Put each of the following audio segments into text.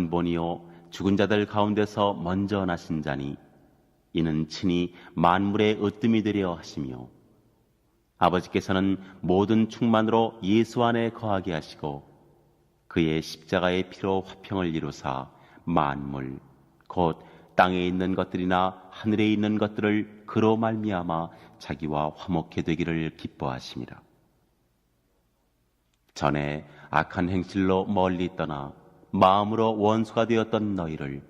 근본이요 죽은 자들 가운데서 먼저 나신 자니 이는 친히 만물의 으뜸이 되려 하시며 아버지께서는 모든 충만으로 예수 안에 거하게 하시고 그의 십자가의 피로 화평을 이루사 만물 곧 땅에 있는 것들이나 하늘에 있는 것들을 그로 말미암아 자기와 화목해 되기를 기뻐하심이라. 전에 악한 행실로 멀리 떠나 마음으로 원수가 되었던 너희를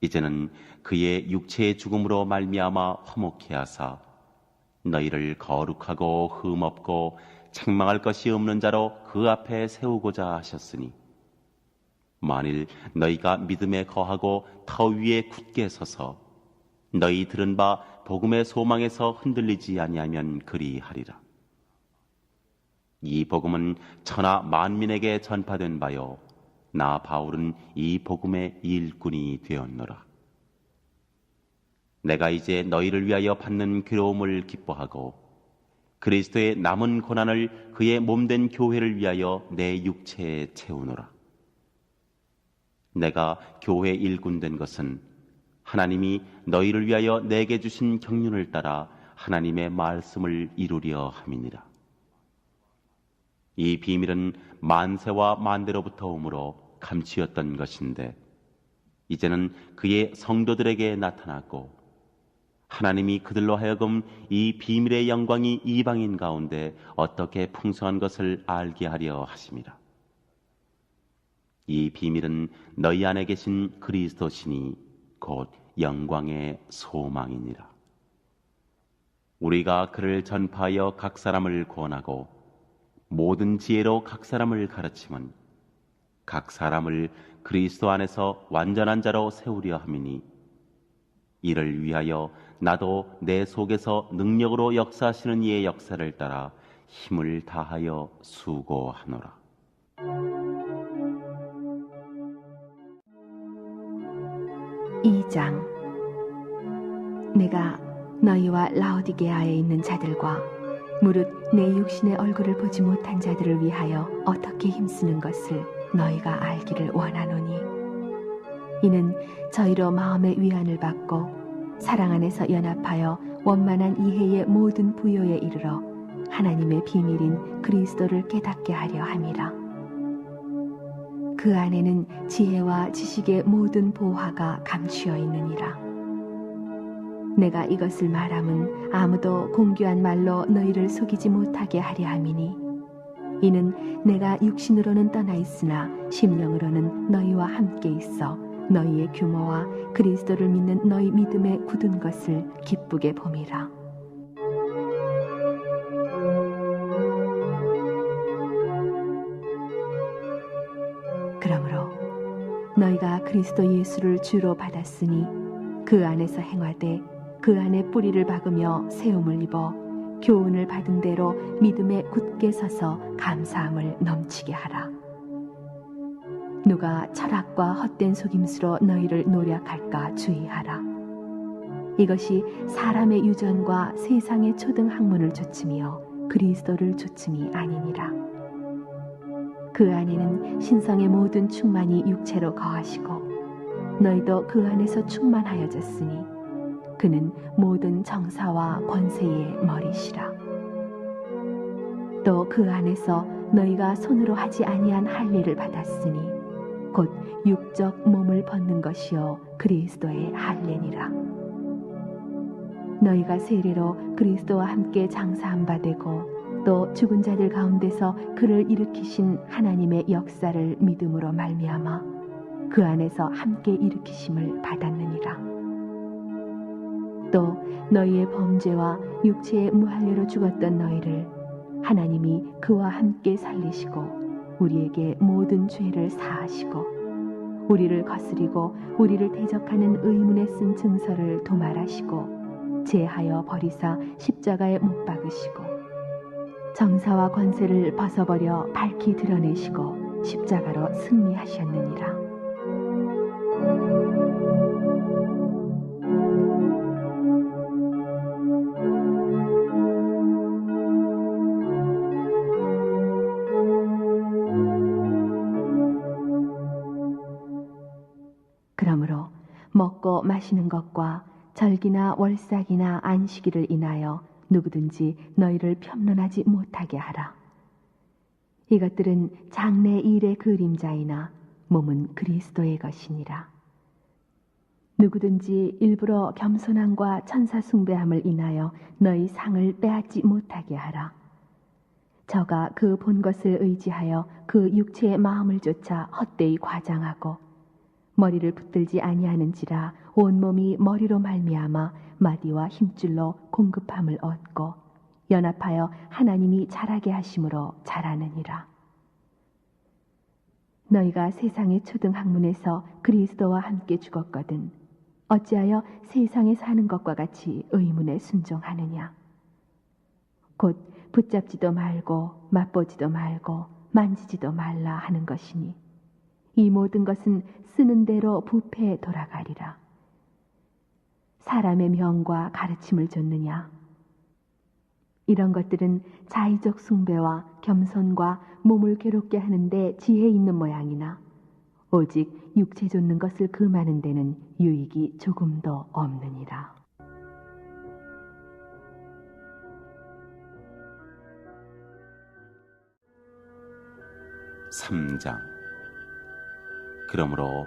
이제는 그의 육체의 죽음으로 말미암아 화목해 하사 너희를 거룩하고 흠없고 책망할 것이 없는 자로 그 앞에 세우고자 하셨으니 만일 너희가 믿음에 거하고 터 위에 굳게 서서 너희 들은 바 복음의 소망에서 흔들리지 아니하면 그리하리라. 이 복음은 천하 만민에게 전파된 바요 나 바울은 이 복음의 일꾼이 되었노라. 내가 이제 너희를 위하여 받는 괴로움을 기뻐하고 그리스도의 남은 고난을 그의 몸된 교회를 위하여 내 육체에 채우노라. 내가 교회 일꾼 된 것은 하나님이 너희를 위하여 내게 주신 경륜을 따라 하나님의 말씀을 이루려 함이니라. 이 비밀은 만세와 만대로부터 오므로 감추었던 것인데 이제는 그의 성도들에게 나타났고 하나님이 그들로 하여금 이 비밀의 영광이 이방인 가운데 어떻게 풍성한 것을 알게 하려 하십니다. 이 비밀은 너희 안에 계신 그리스도시니 곧 영광의 소망이니라. 우리가 그를 전파하여 각 사람을 구원하고 모든 지혜로 각 사람을 가르치면 각 사람을 그리스도 안에서 완전한 자로 세우려 함이니 이를 위하여 나도 내 속에서 능력으로 역사하시는 이의 역사를 따라 힘을 다하여 수고하노라. 이장 내가 너희와 라오디게아에 있는 자들과 무릇 내 육신의 얼굴을 보지 못한 자들을 위하여 어떻게 힘쓰는 것을 너희가 알기를 원하노니. 이는 저희로 마음의 위안을 받고 사랑 안에서 연합하여 원만한 이해의 모든 부요에 이르러 하나님의 비밀인 그리스도를 깨닫게 하려 함이라. 그 안에는 지혜와 지식의 모든 보화가 감추어 있느니라. 내가 이것을 말함은 아무도 공교한 말로 너희를 속이지 못하게 하려 함이니 이는 내가 육신으로는 떠나 있으나 심령으로는 너희와 함께 있어 너희의 규모와 그리스도를 믿는 너희 믿음에 굳은 것을 기쁘게 봄이라. 그러므로 너희가 그리스도 예수를 주로 받았으니 그 안에서 행하되 그 안에 뿌리를 박으며 세움을 입어 교훈을 받은 대로 믿음에 굳게 서서 감사함을 넘치게 하라. 누가 철학과 헛된 속임수로 너희를 노력할까 주의하라. 이것이 사람의 유전과 세상의 초등 학문을 조치며 그리스도를 조침이 아니니라. 그 안에는 신성의 모든 충만이 육체로 거하시고 너희도 그 안에서 충만하여졌으니 그는 모든 정사와 권세의 머리시라. 또 그 안에서 너희가 손으로 하지 아니한 할례를 받았으니 곧 육적 몸을 벗는 것이요 그리스도의 할례니라. 너희가 세례로 그리스도와 함께 장사한 바 되고 또 죽은 자들 가운데서 그를 일으키신 하나님의 역사를 믿음으로 말미암아 그 안에서 함께 일으키심을 받았느니라. 또 너희의 범죄와 육체의 무할례로 죽었던 너희를 하나님이 그와 함께 살리시고 우리에게 모든 죄를 사하시고 우리를 거스리고 우리를 대적하는 의문에 쓴 증서를 도말하시고 제하여 버리사 십자가에 못 박으시고 정사와 권세를 벗어버려 밝히 드러내시고 십자가로 승리하셨느니라. 마시는 것과 절기나 월삭이나 안식일을 인하여 누구든지 너희를 편론하지 못하게 하라. 이것들은 장래 일의 그림자이나 몸은 그리스도의 것이니라. 누구든지 일부러 겸손함과 천사 숭배함을 인하여 너희 상을 빼앗지 못하게 하라. 저가 그 본 것을 의지하여 그 육체의 마음을 쫓아 헛되이 과장하고 머리를 붙들지 아니하는지라 온 몸이 머리로 말미암아 마디와 힘줄로 공급함을 얻고 연합하여 하나님이 자라게 하심으로 자라느니라. 너희가 세상의 초등 학문에서 그리스도와 함께 죽었거든 어찌하여 세상에 사는 것과 같이 의문에 순종하느냐? 곧 붙잡지도 말고 맛보지도 말고 만지지도 말라 하는 것이니 이 모든 것은 쓰는 대로 부패에 돌아가리라. 사람의 명과 가르침을 줬느냐? 이런 것들은 자의적 숭배와 겸손과 몸을 괴롭게 하는데 지혜 있는 모양이나 오직 육체 좇는 것을 금하는 데는 유익이 조금도 없느니라. 3장 그러므로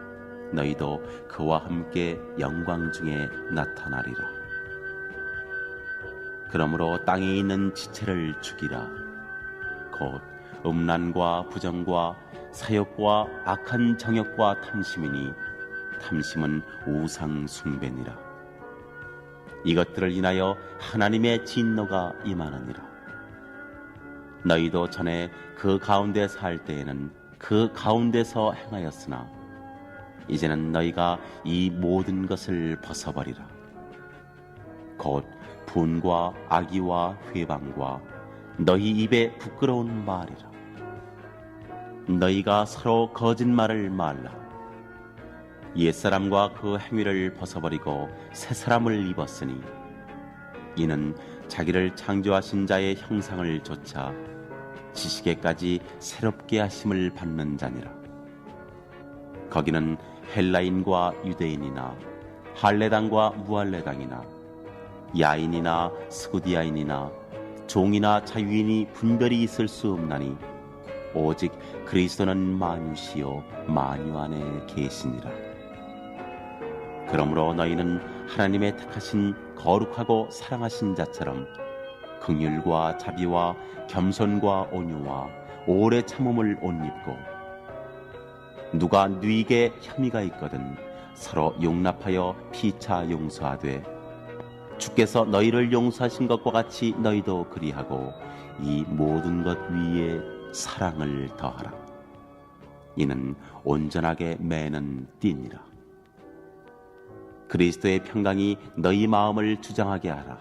너희도 그와 함께 영광 중에 나타나리라. 그러므로 땅에 있는 지체를 죽이라. 곧 음란과 부정과 사욕과 악한 정욕과 탐심이니 탐심은 우상 숭배니라. 이것들을 인하여 하나님의 진노가 임하느니라. 너희도 전에 그 가운데 살 때에는 그 가운데서 행하였으나 이제는 너희가 이 모든 것을 벗어버리라. 곧 분과 악의와 회방과 너희 입에 부끄러운 말이라. 너희가 서로 거짓말을 말라. 옛사람과 그 행위를 벗어버리고 새 사람을 입었으니 이는 자기를 창조하신 자의 형상을 조차 지식에까지 새롭게 하심을 받는 자니라. 거기는 헬라인과 유대인이나 할레당과 무할레당이나 야인이나 스구디아인이나 종이나 자유인이 분별이 있을 수 없나니 오직 그리스도는 만유시요 만유 안에 계시니라. 그러므로 너희는 하나님의 택하신 거룩하고 사랑하신 자처럼 긍휼과 자비와 겸손과 온유와 오래 참음을 옷 입고 누가 누이게 혐의가 있거든 서로 용납하여 피차 용서하되 주께서 너희를 용서하신 것과 같이 너희도 그리하고 이 모든 것 위에 사랑을 더하라. 이는 온전하게 매는 띠니라. 그리스도의 평강이 너희 마음을 주장하게 하라.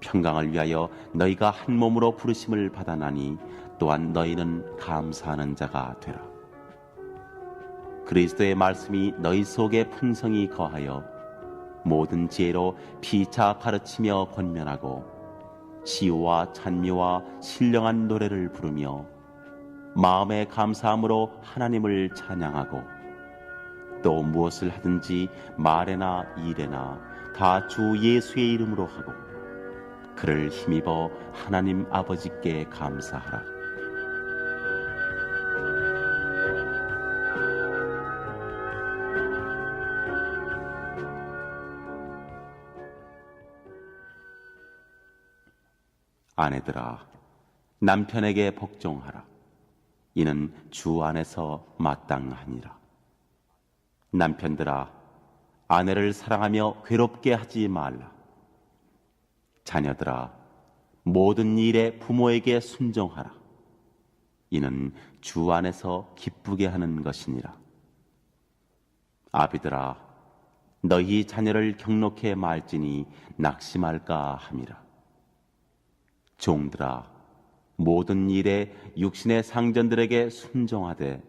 평강을 위하여 너희가 한 몸으로 부르심을 받아나니 또한 너희는 감사하는 자가 되라. 그리스도의 말씀이 너희 속에 풍성히 거하여 모든 지혜로 피차 가르치며 권면하고 시와 찬미와 신령한 노래를 부르며 마음의 감사함으로 하나님을 찬양하고 또 무엇을 하든지 말에나 일에나 다 주 예수의 이름으로 하고 그를 힘입어 하나님 아버지께 감사하라. 아내들아, 남편에게 복종하라. 이는 주 안에서 마땅하니라. 남편들아, 아내를 사랑하며 괴롭게 하지 말라. 자녀들아, 모든 일에 부모에게 순종하라. 이는 주 안에서 기쁘게 하는 것이니라. 아비들아, 너희 자녀를 경록해 말지니 낙심할까 함이라. 종들아, 모든 일에 육신의 상전들에게 순종하되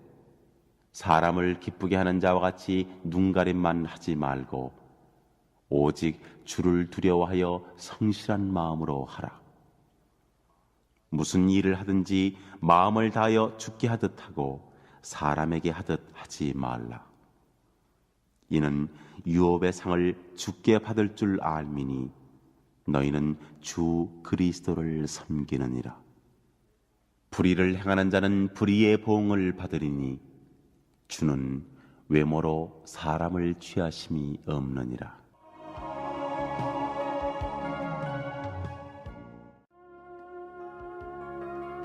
사람을 기쁘게 하는 자와 같이 눈가림만 하지 말고 오직 주를 두려워하여 성실한 마음으로 하라. 무슨 일을 하든지 마음을 다하여 죽게 하듯 하고 사람에게 하듯 하지 말라. 이는 유업의 상을 죽게 받을 줄 알미니 너희는 주 그리스도를 섬기느니라. 불의를 행하는 자는 불의의 보응을 받으리니 주는 외모로 사람을 취하심이 없느니라.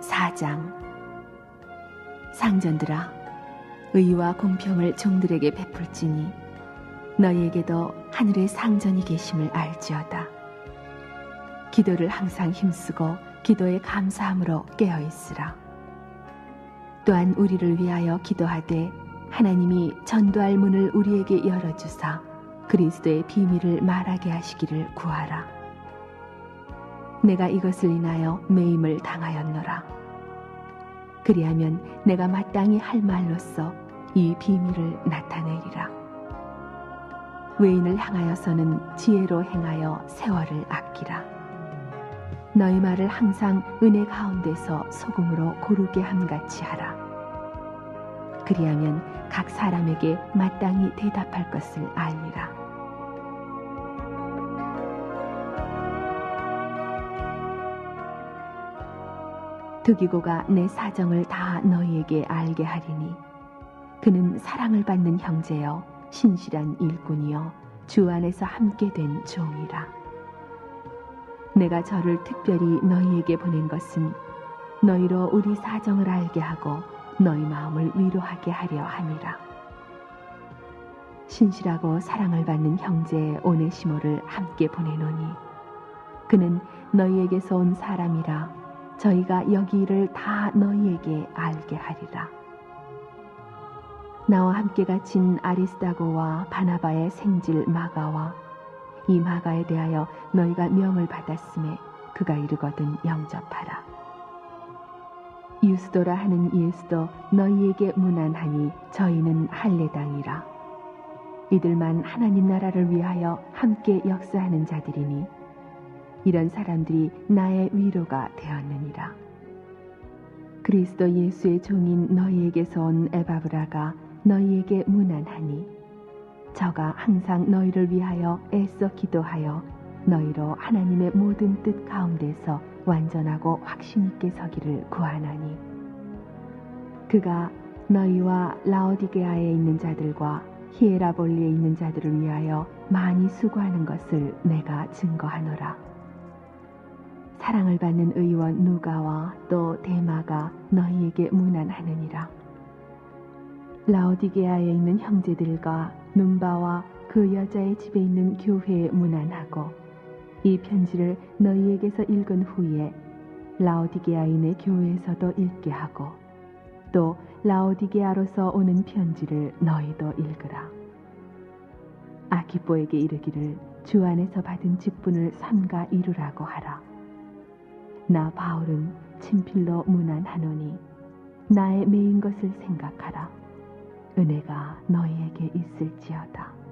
사장 상전들아 의와 공평을 종들에게 베풀지니 너희에게도 하늘의 상전이 계심을 알지어다 기도를 항상 힘쓰고 기도에 감사함으로 깨어 있으라 또한 우리를 위하여 기도하되 하나님이 전도할 문을 우리에게 열어주사 그리스도의 비밀을 말하게 하시기를 구하라 내가 이것을 인하여 매임을 당하였노라 그리하면 내가 마땅히 할 말로써 이 비밀을 나타내리라. 외인을 향하여서는 지혜로 행하여 세월을 아끼라. 너희 말을 항상 은혜 가운데서 소금으로 고르게 함같이 하라. 그리하면 각 사람에게 마땅히 대답할 것을 알리라. 득이고가 내 사정을 다 너희에게 알게 하리니 그는 사랑을 받는 형제여 신실한 일꾼이여 주 안에서 함께 된 종이라 내가 저를 특별히 너희에게 보낸 것은 너희로 우리 사정을 알게 하고 너희 마음을 위로하게 하려 함이라 신실하고 사랑을 받는 형제 오네시모를 함께 보내노니 그는 너희에게서 온 사람이라 저희가 여기 일을 다 너희에게 알게 하리라. 나와 함께 갇힌 아리스다고와 바나바의 생질 마가와 이 마가에 대하여 너희가 명을 받았음에 그가 이르거든 영접하라. 유스도라 하는 예수도 너희에게 무난하니 저희는 할례당이라. 이들만 하나님 나라를 위하여 함께 역사하는 자들이니 이런 사람들이 나의 위로가 되었느니라. 그리스도 예수의 종인 너희에게서 온 에바브라가 너희에게 무난하니 저가 항상 너희를 위하여 애써 기도하여 너희로 하나님의 모든 뜻 가운데서 완전하고 확신 있게 서기를 구하나니 그가 너희와 라오디게아에 있는 자들과 히에라볼리에 있는 자들을 위하여 많이 수고하는 것을 내가 증거하노라. 사랑을 받는 의원 누가와 또 데마가 너희에게 무난하느니라. 라오디게아에 있는 형제들과 눈바와 그 여자의 집에 있는 교회에 무난하고 이 편지를 너희에게서 읽은 후에 라오디게아인의 교회에서도 읽게 하고 또 라오디게아로서 오는 편지를 너희도 읽으라. 아키뽀에게 이르기를 주 안에서 받은 직분을 삼가 이루라고 하라. 나 바울은 친필로 무난하노니 나의 메인 것을 생각하라. 은혜가 너희에게 있을지어다.